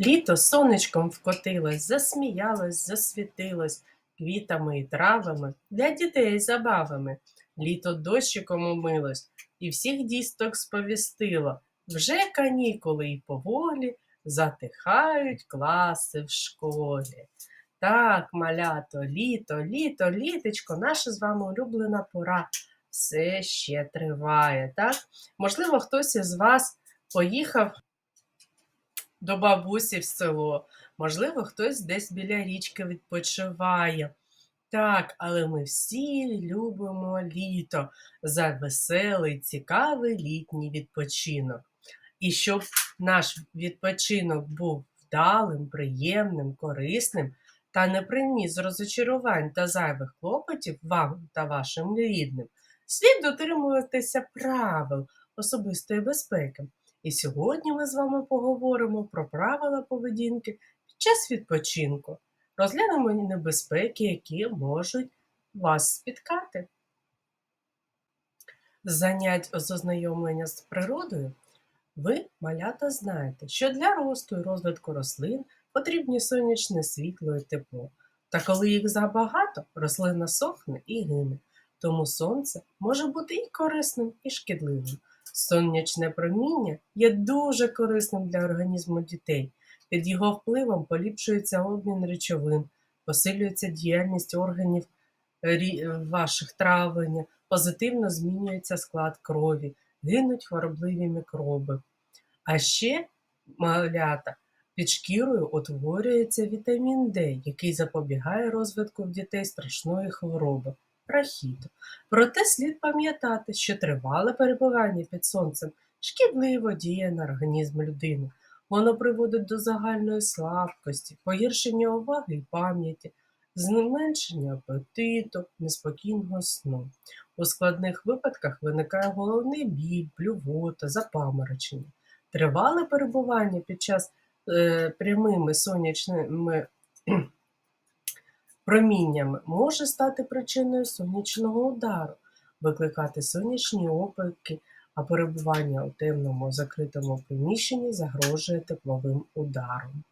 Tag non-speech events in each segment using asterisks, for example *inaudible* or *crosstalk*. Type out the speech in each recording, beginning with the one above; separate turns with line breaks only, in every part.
Літо сонечком вкотилось, засміялось, засвітилось квітами і травами, для дітей забавами. Літо дощиком умилось і всіх дісток сповістило. Вже канікули й поволі затихають класи в школі. Так, малято, літо, літо, літечко, наша з вами улюблена пора. Все ще триває, так? Можливо, хтось із вас поїхав до бабусі в село. Можливо, хтось десь біля річки відпочиває. Так, але ми всі любимо літо за веселий, цікавий літній відпочинок. І щоб наш відпочинок був вдалим, приємним, корисним та не приніс розочарувань та зайвих клопотів вам та вашим рідним, слід дотримуватися правил особистої безпеки. І сьогодні ми з вами поговоримо про правила поведінки під час відпочинку. Розглянемо небезпеки, які можуть вас спіткати. Занять з ознайомлення з природою ви, малята, знаєте, що для росту і розвитку рослин потрібні сонячне світло і тепло. Та коли їх забагато, рослина сохне і гине. Тому сонце може бути і корисним, і шкідливим. Сонячне проміння є дуже корисним для організму дітей. Під його впливом поліпшується обмін речовин, посилюється діяльність органів ваших травлення, позитивно змінюється склад крові, гинуть хворобливі мікроби. А ще малята під шкірою утворюється вітамін Д, який запобігає розвитку в дітей страшної хвороби рахіту. Проте слід пам'ятати, що тривале перебування під сонцем шкідливо діє на організм людини. Воно приводить до загальної слабкості, погіршення уваги і пам'яті, зменшення апетиту, неспокійного сну. У складних випадках виникає головний біль, блювота, запаморочення. Тривале перебування під час е, прямими сонячними проміннями може стати причиною сонячного удару, викликати сонячні опіки, а перебування у темному закритому приміщенні загрожує тепловим ударом.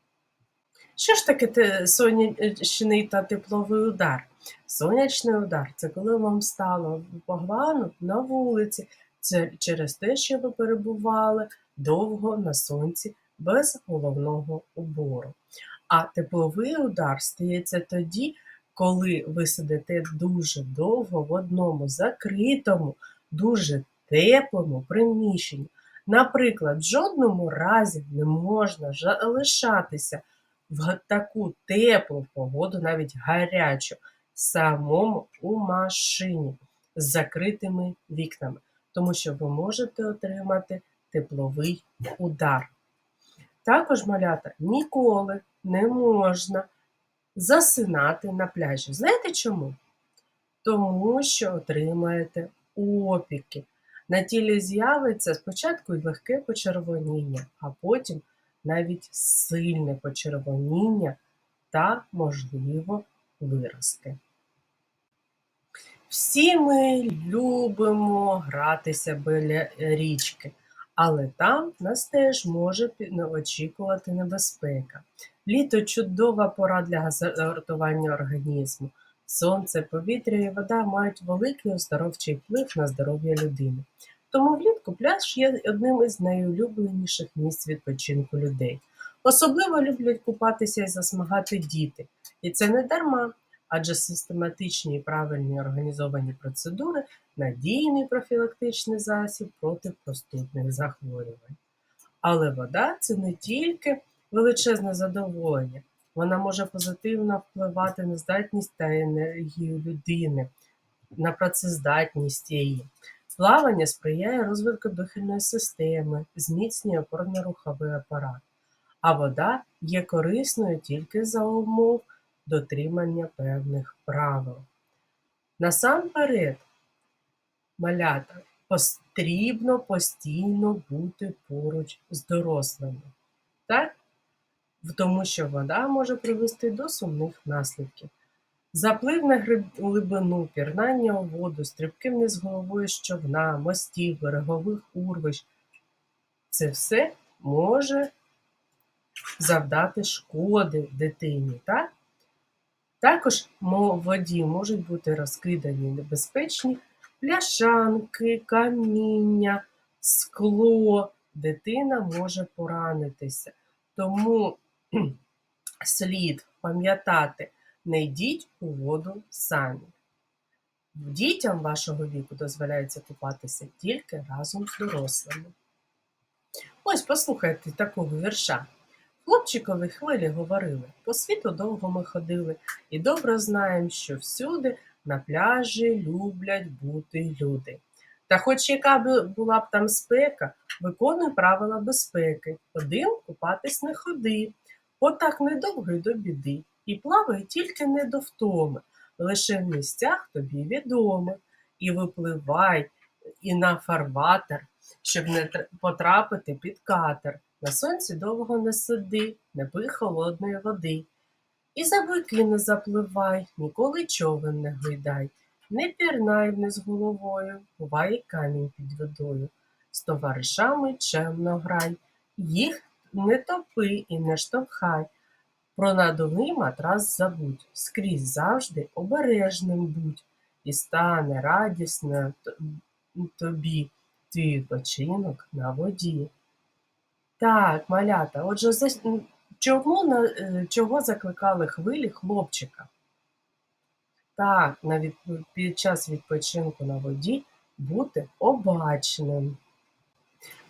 Що ж таке сонячний та тепловий удар? Сонячний удар це коли вам стало погано на вулиці, це через те, що ви перебували довго на сонці без головного убору. А тепловий удар стається тоді, коли ви сидите дуже довго в одному закритому, дуже теплому приміщенні. Наприклад, в жодному разі не можна залишатися в таку теплу погоду, навіть гарячу, самому у машині з закритими вікнами, тому що ви можете отримати тепловий удар. Також, малята, ніколи не можна засинати на пляжі. Знаєте чому? Тому що отримаєте опіки. На тілі з'явиться спочатку легке почервоніння, а потім навіть сильне почервоніння та, можливо, виразки. Всі ми любимо гратися біля річки, але там нас теж може очікувати небезпека. Літо чудова пора для гартування організму. Сонце, повітря і вода мають великий оздоровчий вплив на здоров'я людини. Тому влітку пляж є одним із найулюбленіших місць відпочинку людей. Особливо люблять купатися і засмагати діти. І це не дарма, адже систематичні і правильні організовані процедури надійний профілактичний засіб проти простудних захворювань. Але вода це не тільки величезне задоволення, вона може позитивно впливати на здатність та енергію людини, на працездатність її. Плавання сприяє розвитку дихальної системи, зміцнює опорно-руховий апарат. А вода є корисною тільки за умов дотримання певних правил. Насамперед, малята, потрібно постійно бути поруч з дорослими. Так? Тому що вода може привести до сумних наслідків. Заплив на глибину, пірнання у воду, стрибки вниз головою з човна, мостів, берегових урвищ. Це все може завдати шкоди дитині. Так? Також в воді можуть бути розкидані небезпечні пляшанки, каміння, скло. Дитина може поранитися. Тому *clears throat* слід пам'ятати, не йдіть у воду самі. Дітям вашого віку дозволяється купатися тільки разом з дорослими. Ось послухайте такого вірша. Хлопчикові хвилі говорили, по світу довго ми ходили, і добре знаємо, що всюди на пляжі люблять бути люди. Та хоч яка б була б там спека, виконуй правила безпеки. Один купатись не ходи, отак недовго й до біди, і плавай тільки не до втоми, лише в місцях тобі відомих, і випливай і на фарватер, щоб не потрапити під катер. На сонці довго не сиди, не пий холодної води. І за бики не запливай, ніколи човен не гойдай, не пірнай вниз головою, буває камінь під водою. З товаришами чемно грай, їх не топи і не штовхай. Про надувний матрас забудь, скрізь завжди обережним будь, і стане радісно тобі твій відпочинок на воді. Так, малята, отже, за... чому, на... е, чого закликали хвилі хлопчика? Так, на від... під час відпочинку на воді бути обачним.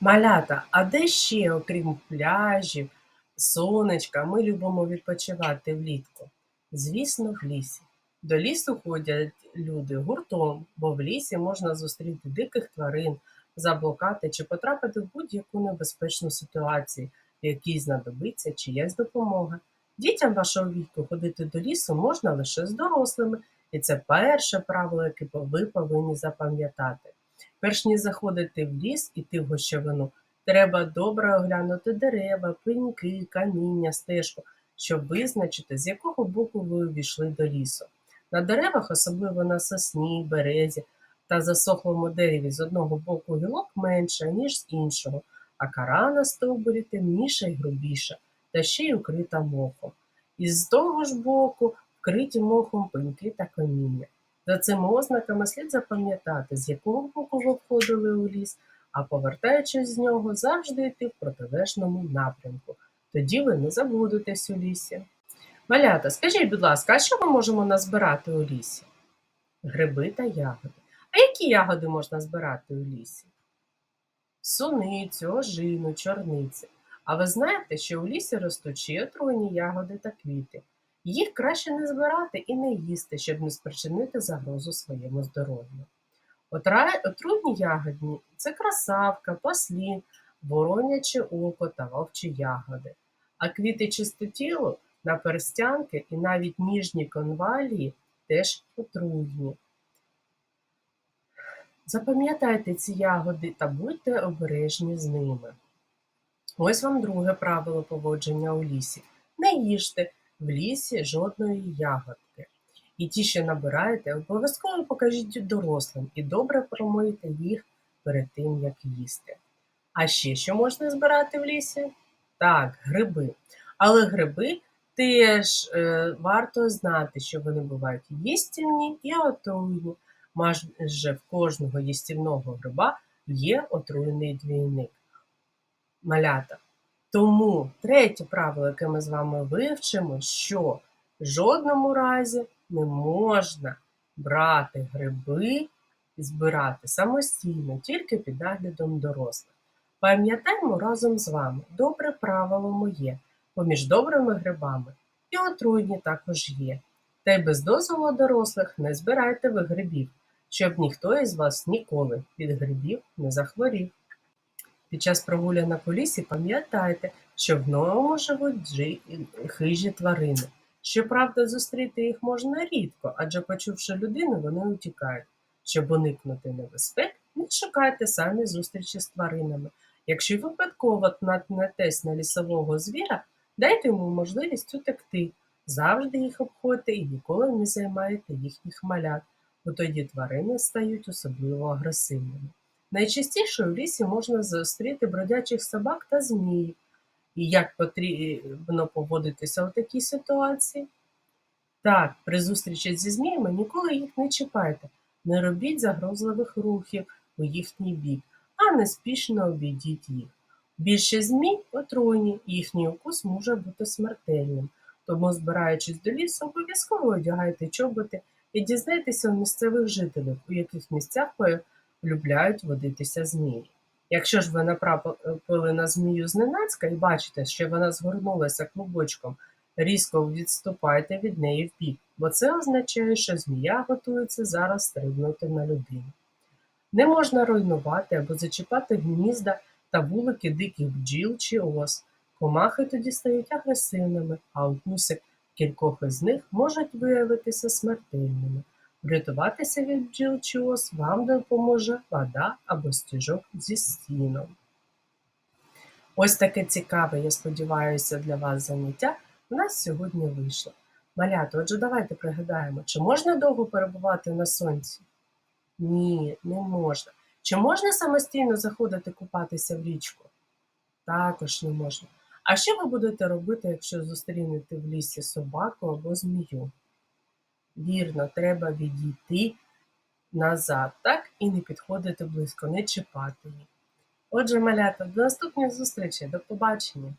Малята, а де ще, окрім пляжів, сонечка, ми любимо відпочивати влітку? Звісно, в лісі. До лісу ходять люди гуртом, бо в лісі можна зустріти диких тварин, заблукати чи потрапити в будь-яку небезпечну ситуацію, в якій знадобиться чиясь допомога. Дітям вашого віку ходити до лісу можна лише з дорослими, і це перше правило, яке ви повинні запам'ятати. Перш ніж заходити в ліс, іти в гущавину, треба добре оглянути дерева, пеньки, каміння, стежку, щоб визначити, з якого боку ви увійшли до лісу. На деревах, особливо на сосні, березі та засохлому дереві з одного боку гілок менше, ніж з іншого, а кара на стовбурі темніша й грубіша, та ще й укрита мохом. І з того ж боку вкриті мохом пеньки та каміння. За цими ознаками слід запам'ятати, з якого боку ви входили у ліс, а повертаючись з нього, завжди йти в протилежному напрямку. Тоді ви не заблудитесь у лісі. Малята, скажіть, будь ласка, а що ми можемо назбирати у лісі? Гриби та ягоди. Які ягоди можна збирати у лісі? Суницю, ожину, чорниці. А ви знаєте, що у лісі ростуть ще отруйні ягоди та квіти. Їх краще не збирати і не їсти, щоб не спричинити загрозу своєму здоров'ю. Отруйні ягодні це красавка, паслін, вороняче око та вовчі ягоди. А квіти чистотілу, наперстянки і навіть ніжні конвалії теж отруйні. Запам'ятайте ці ягоди та будьте обережні з ними. Ось вам друге правило поводження у лісі. Не їжте в лісі жодної ягодки. І ті, що набираєте, обов'язково покажіть дорослим і добре промийте їх перед тим, як їсти. А ще що можна збирати в лісі? Так, гриби. Але гриби теж е, варто знати, що вони бувають їстівні і отруйні. Майже в кожного їстівного гриба є отруйний двійник. Малята. Тому третє правило, яке ми з вами вивчимо, що в жодному разі не можна брати гриби і збирати самостійно, тільки під наглядом дорослих. Пам'ятаємо разом з вами, добре правило моє, поміж добрими грибами і отруйні також є. Та й без дозволу дорослих не збирайте ви грибів, щоб ніхто із вас ніколи від грибів не захворів. Під час прогулянок у лісі пам'ятайте, що в ньому живуть хижі тварини. Щоправда, зустріти їх можна рідко, адже почувши людину, вони утікають. Щоб уникнути небезпек, не шукайте самі зустрічі з тваринами. Якщо випадково наткнетесь на лісового звіра, дайте йому можливість утекти. Завжди їх обходьте і ніколи не займайте їхніх малят, бо тоді тварини стають особливо агресивними. Найчастіше у лісі можна зустріти бродячих собак та зміїв. І як потрібно поводитися у такій ситуації? Так, при зустрічі зі зміями ніколи їх не чіпайте, не робіть загрозливих рухів у їхній бік, а неспішно обійдіть їх. Більше змій отруйні, їхній укус може бути смертельним. Тому, збираючись до лісу, обов'язково одягайте чоботи і дізнайтеся у місцевих жителів, у яких місцях полюбляють водитися змії. Якщо ж ви натрапили на змію зненацька і бачите, що вона згорнулася клубочком, різко відступайте від неї вбік, бо це означає, що змія готується зараз стрибнути на людину. Не можна руйнувати або зачіпати гнізда та вулики диких бджіл чи ос. Комахи тоді стають агресивними, а укуси кількох із них можуть виявитися смертельними. Врятуватися від бджіл вам допоможе вода або стіжок зі стіном. Ось таке цікаве, я сподіваюся, для вас заняття у нас сьогодні вийшло. Малята, отже, давайте пригадаємо, чи можна довго перебувати на сонці? Ні, не можна. Чи можна самостійно заходити купатися в річку? Також не можна. А що ви будете робити, якщо зустрінете в лісі собаку або змію? Вірно, треба відійти назад, так? І не підходити близько, не чіпати її. Отже, малята, до наступних зустрічей, до побачення!